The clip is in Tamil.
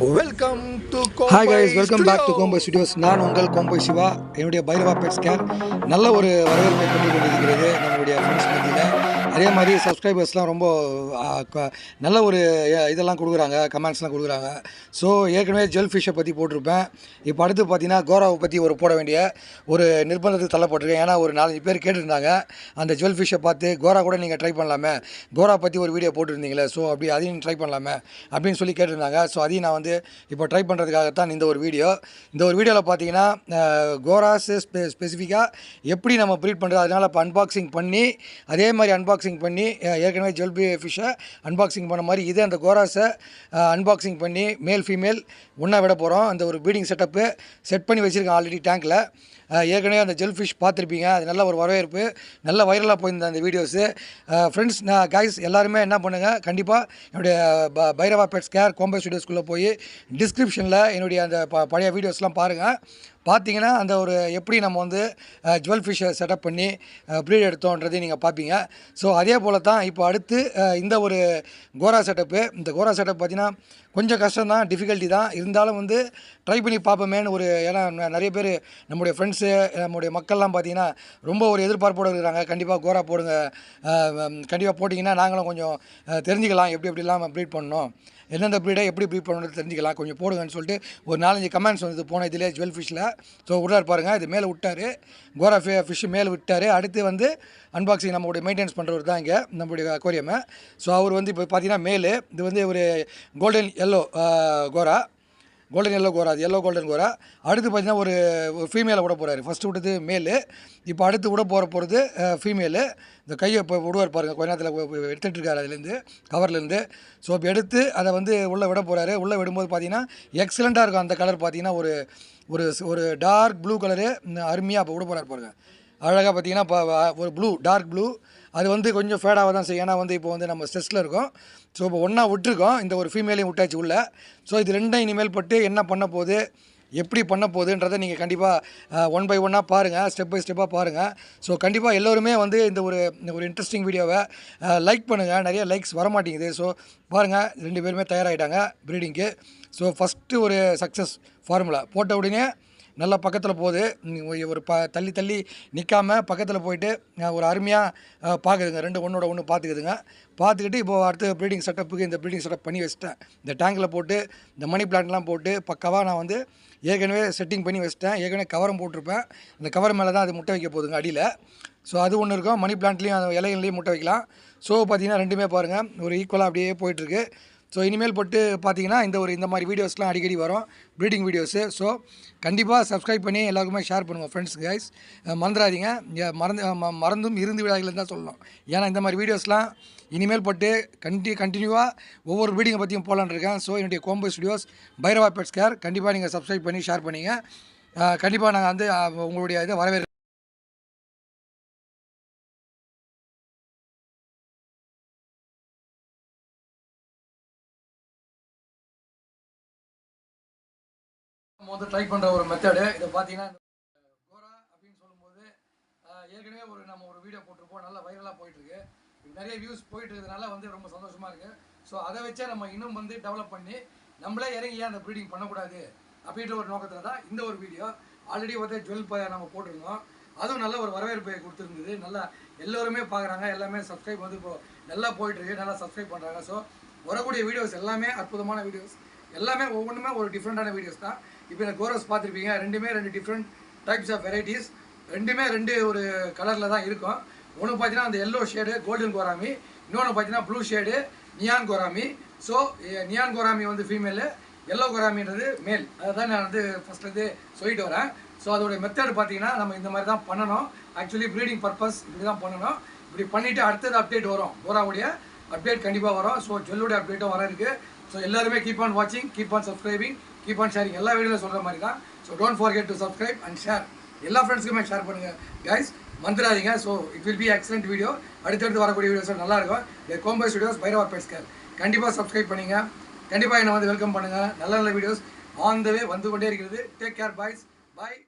Welcome to hi guys welcome back to Kombai studios நான் உங்கள் கோம்பை சிவா. என்னுடைய பைரவா பெட்ஸ் கேர் நல்ல ஒரு வரவேற்பை பண்ணி கொண்டிருக்கிறது நம்மளுடைய ஃப்ரெண்ட்ஸ் மத்தியில். அதே மாதிரி சப்ஸ்கிரைபர்ஸ்லாம் ரொம்ப நல்ல ஒரு இதெல்லாம் கொடுக்குறாங்க கமெண்ட்ஸ்லாம் கொடுக்குறாங்க. ஸோ ஏற்கனவே ஜெல் ஃபிஷ்ஷை பற்றி போட்டிருப்பேன். இப்போ அடுத்து பார்த்தீங்கன்னா கோராவை பற்றி ஒரு போட வேண்டிய ஒரு நிர்பந்தத்துக்கு தள்ளப்பட்டிருக்கேன். ஏன்னா ஒரு நாலஞ்சு பேர் கேட்டிருந்தாங்க. அந்த ஜுவல் ஃபிஷ்ஷை பார்த்து கோரா கூட நீங்கள் ட்ரை பண்ணலாமே. கோரா பற்றி ஒரு வீடியோ போட்டிருந்தீங்களே ஸோ அப்படி அதையும் ட்ரை பண்ணலாமே அப்படின்னு சொல்லி கேட்டிருந்தாங்க. ஸோ அதையும் நான் வந்து இப்போ ட்ரை பண்ணுறதுக்காகத்தான் இந்த ஒரு வீடியோ இந்த ஒரு வீடியோவில் பார்த்தீங்கன்னா கோராஸ் ஸ்பெ ஸ்பெசிஃபிக்காக எப்படி நம்ம ப்ரீட் பண்ணுறது அதனால் இப்போ அன்பாக்சிங் பண்ணி அதே மாதிரி அன்பாக்சிங் பண்ணி ஏற்கனவே ஜுவல்பி ஃபிஷ்ஷை அன்பாக்சிங் பண்ண மாதிரி இதே அந்த கோராஸை அன்பாக்சிங் பண்ணி மேல் ஃபீமேல் ஒன்றா விட போகிறோம் அந்த ஒரு ப்ரீடிங் செட்டப்பு செட் பண்ணி வச்சுருக்கேன் ஆல்ரெடி டேங்க்கில் ஏற்கனவே அந்த ஜெல் ஃபிஷ் பார்த்துருப்பீங்க. அது நல்ல ஒரு வரவேற்பு. நல்ல வைரலாக போயிருந்த அந்த வீடியோஸு ஃப்ரெண்ட்ஸ் நான் கைஸ் எல்லாருமே என்ன பண்ணுங்கள் கண்டிப்பாக என்னுடைய ப- பைரவா பெட்ஸ் கேர் கோம்பை ஸ்டுடியோஸ்குள்ளே போய் டிஸ்கிரிப்ஷனில் என்னுடைய அந்த ப பழைய வீடியோஸ்லாம் பாருங்கள் பார்த்தீங்கன்னா அந்த ஒரு எப்படி நம்ம வந்து ஜுவல் ஃபிஷ்ஷை செட்டப் பண்ணி ப்ரீட் எடுத்தோன்றதையும் நீங்கள் பார்ப்பீங்க. ஸோ அதே போல் தான் இப்போ அடுத்து இந்த ஒரு கோரா செட்டப்பு இந்த கோரா செட்டப் பார்த்தீங்கன்னா கொஞ்சம் கஷ்டம் தான் டிஃபிகல்ட்டி தான். இருந்தாலும் வந்து ட்ரை பண்ணி பார்ப்போமேன்னு ஒரு ஏன்னா நிறைய பேர் நம்முடைய ஃப்ரெண்ட்ஸு நம்முடைய மக்கள்லாம் பார்த்தீங்கன்னா ரொம்ப ஒரு எதிர்பார்ப்போடு இருக்கிறாங்க. கண்டிப்பாக கோரா போடுங்க. கண்டிப்பாக போட்டிங்கன்னா நாங்களும் கொஞ்சம் தெரிஞ்சுக்கலாம். எப்படி எப்படிலாம் ப்ரீட் பண்ணணும். எந்தெந்த ப்ரீடை எப்படி ப்ரீட் பண்ணணும்னு தெரிஞ்சுக்கலாம். கொஞ்சம் போடுங்கன்னு சொல்லிட்டு ஒரு நாலஞ்சு கமெண்ட்ஸ் வந்து போன இதிலே ஜுவல் ஃபிஷ்ஷில் ஸோ விட்றாரு பாருங்கள் இது மேலே விட்டார். கோரா ஃபி ஃபிஷ்ஷு மேலே விட்டார். அடுத்து வந்து அன்பாக்சிங் நம்மளுடைய மெயின்டைன்ஸ் பண்ணுறவர் தான் இங்கே நம்மளுடைய அக்வாரியமை ஸோ அவர் வந்து இப்போ பார்த்தீங்கன்னா மேலு. இது வந்து ஒரு கோல்டன் எல்லோ கோரா கோல்டன் எல்லோ கோரா அது எல்லோ கோல்டன் கோரா அடுத்து பார்த்தீங்கன்னா ஒரு ஒரு ஃபீமேலை விட போகிறாரு ஃபஸ்ட்டு விட்டது மேலு இப்போ அடுத்து விட போகிற போகிறது ஃபீமேலு uh, இந்த கையை இப்போ விடுவார் பாருங்கள் கொஞ்ச நேரத்தில் எடுத்துகிட்ருக்காரு அதுலேருந்து கவர்லேருந்து ஸோ இப்போ எடுத்து அதை வந்து உள்ளே விட போகிறாரு உள்ளே விடும்போது பார்த்தீங்கன்னா எக்ஸலண்ட்டாக இருக்கும் அந்த கலர் பார்த்தீங்கன்னா ஒரு ஒரு ஒரு டார்க் ப்ளூ கலரு அருமையாக இப்போ விட போகிறாரு பாருங்கள் அழகாக பார்த்தீங்கன்னா இப்போ ஒரு ப்ளூ டார்க் ப்ளூ அது வந்து கொஞ்சம் ஃபேடாக தான் செய்யும். ஏன்னா வந்து இப்போ வந்து நம்ம ஸ்ட்ரெஸ்ஸில் இருக்கோம். ஸோ இப்போ ஒன்றா விட்டுருக்கோம். இந்த ஒரு ஃபீமேலையும் விட்டாச்சு உள்ள. ஸோ இது ரெண்டும் இனிமேல் பட்டு என்ன பண்ண போகுது எப்படி பண்ண போகுதுன்றதை நீங்கள் கண்டிப்பாக ஒன் பை ஒன்னாக பாருங்கள் ஸ்டெப் பை ஸ்டெப்பாக பாருங்கள் ஸோ கண்டிப்பாக எல்லோருமே வந்து இந்த ஒரு இந்த ஒரு இன்ட்ரெஸ்டிங் வீடியோவை லைக் பண்ணுங்கள் நிறைய லைக்ஸ் வர மாட்டேங்குது ஸோ பாருங்கள் ரெண்டு பேருமே தயாராகிட்டாங்க ப்ரீடிங்க்கு ஸோ ஃபஸ்ட்டு ஒரு சக்ஸஸ் ஃபார்முலா போட்ட உடனே நல்லா பக்கத்தில் போகுது. ஒரு- ப தள்ளி தள்ளி நிற்காமல் பக்கத்தில் போயிட்டு ஒரு அருமையாக பார்க்குதுங்க ரெண்டு ஒன்றோட ஒன்று பார்த்துக்குதுங்க பார்த்துக்கிட்டு இப்போ அடுத்த ப்ரீடிங் செட்டப்புக்கு இந்த ப்ரீடிங் செட்டப் பண்ணி வச்சிட்டேன். இந்த டேங்கில் போட்டு இந்த மணி பிளான்ட்லாம் போட்டு பக்காவாக நான் வந்து ஏற்கனவே செட்டிங் பண்ணி வச்சிட்டேன். ஏற்கனவே கவரம் போட்டிருப்பேன். அந்த கவர் மேலே தான் அது முட்டை வைக்க போகுதுங்க அடியில். ஸோ அது ஒன்று இருக்கும். மணி பிளான்ட்லேயும் அந்த இலைகள்லேயும் முட்டை வைக்கலாம். ஸோ பார்த்தீங்கன்னா ரெண்டுமே பாருங்கள் ஒரு ஈக்குவலாக அப்படியே போயிட்டுருக்கு. ஸோ இனிமேல் பட்டு பார்த்தீங்கன்னா இந்த ஒரு இந்த மாதிரி வீடியோஸ்லாம் அடிக்கடி வரும். ப்ரீடிங் வீடியோஸு ஸோ கண்டிப்பாக சப்ஸ்கிரைப் பண்ணி எல்லாருக்குமே ஷேர் பண்ணுவோம் ஃப்ரெண்ட்ஸ் கைஸ் மறந்துடாதீங்க. மறந்து ம- மறந்தும் இருந்து விடாதீங்கன்னு தான் சொல்லணும். ஏன்னா இந்த மாதிரி வீடியோஸ்லாம் இனிமேல் பட்டு கண்டி கண்டினியூவாக ஒவ்வொரு ப்ரீடிங்கை பற்றியும் போகலான்னு இருக்கேன். ஸோ என்னுடைய Kombo studios Bhairava pets care கண்டிப்பாக நீங்கள் சப்ஸ்கிரைப் பண்ணி ஷேர் பண்ணிங்க. கண்டிப்பாக நாங்கள் வந்து உங்களுடைய இதை வரவேற்க வந்து ட்ரை பண்ணுற ஒரு மெத்தடு இதை பார்த்தீங்கன்னா கோரா அப்படின்னு சொல்லும்போது ஏற்கனவே ஒரு நம்ம ஒரு வீடியோ போட்டிருப்போம். நல்லா வைரலாக போயிட்டுருக்கு. நிறைய வியூஸ் போயிட்டு இருக்கிறதுனால வந்து ரொம்ப சந்தோஷமாக இருக்குது ஸோ அதை வச்சே நம்ம இன்னும் வந்து டெவலப் பண்ணி நம்மளே இறங்கி ஏன் அந்த ப்ரீடிங் பண்ணக்கூடாது அப்படின்ற ஒரு நோக்கத்தில் தான் இந்த ஒரு வீடியோ ஆல்ரெடி வந்து ஜுவல் நம்ம போட்டிருந்தோம். அதுவும் நல்ல ஒரு வரவேற்பை கொடுத்துருந்தது. நல்லா எல்லோருமே பார்க்குறாங்க. எல்லாமே சப்ஸ்கிரைப் வந்து இப்போ நல்லா போயிட்டுருக்கு. நல்லா சப்ஸ்கிரைப் பண்ணுறாங்க ஸோ வரக்கூடிய வீடியோஸ் எல்லாமே அற்புதமான வீடியோஸ் எல்லாமே ஒவ்வொன்றுமே ஒரு டிஃப்ரெண்ட்டான வீடியோஸ் தான். இப்போ இந்த கோரஸ் பார்த்துருப்பீங்க. ரெண்டுமே ரெண்டு டிஃப்ரெண்ட் டைப்ஸ் ஆஃப் வெரைட்டிஸ் ரெண்டுமே ரெண்டு ஒரு கலரில் தான் இருக்கும். ஒன்று பார்த்தீங்கன்னா அந்த எல்லோ ஷேடு கோல்டன் கோராமி. இன்னொன்று பார்த்தீங்கன்னா blue shade neon gourami. So neon gourami வந்து ஃபீமேலு எல்லோ கோராமின்றது மேல் அதை தான் நான் வந்து ஃபஸ்ட்லேருந்து சொல்லிட்டு வரேன். ஸோ அதோட மெத்தட் பார்த்தீங்கன்னா நம்ம இந்த மாதிரி தான் பண்ணணும். ஆக்சுவலி ப்ரீடிங் பர்பஸ் இப்படி தான் பண்ணணும். இப்படி பண்ணிவிட்டு அடுத்தது அப்டேட் வரும். கோராவுடைய அப்டேட் கண்டிப்பாக வரும். ஸோ ஜுவல்லுடைய அப்டேட்டும் வர இருக்குது ஸோ எல்லாருமே கீப் ஆன் வாட்சிங் keep on subscribing keep on sharing எல்லா வீடியோவில் சொல்கிற மாதிரி தான் so don't forget to subscribe and share எல்லா ஃப்ரெண்ட்ஸுக்குமே ஷேர் பண்ணுங்கள் கைஸ் மறந்துடாதீங்க. So it will be excellent video அடுத்தடுத்து வரக்கூடிய வீடியோஸ் நல்லா இருக்கும். இந்த கோம்பை ஸ்டுடியோஸ் பைரவா பேஸ்கர் கண்டிப்பாக சப்ஸ்கிரைப் பண்ணுங்க. கண்டிப்பாக என்னை வந்து வெல்கம் பண்ணுங்கள் நல்ல நல்ல வீடியோஸ் ஆன் த வே வந்து கொண்டே இருக்கிறது. Take care boys boy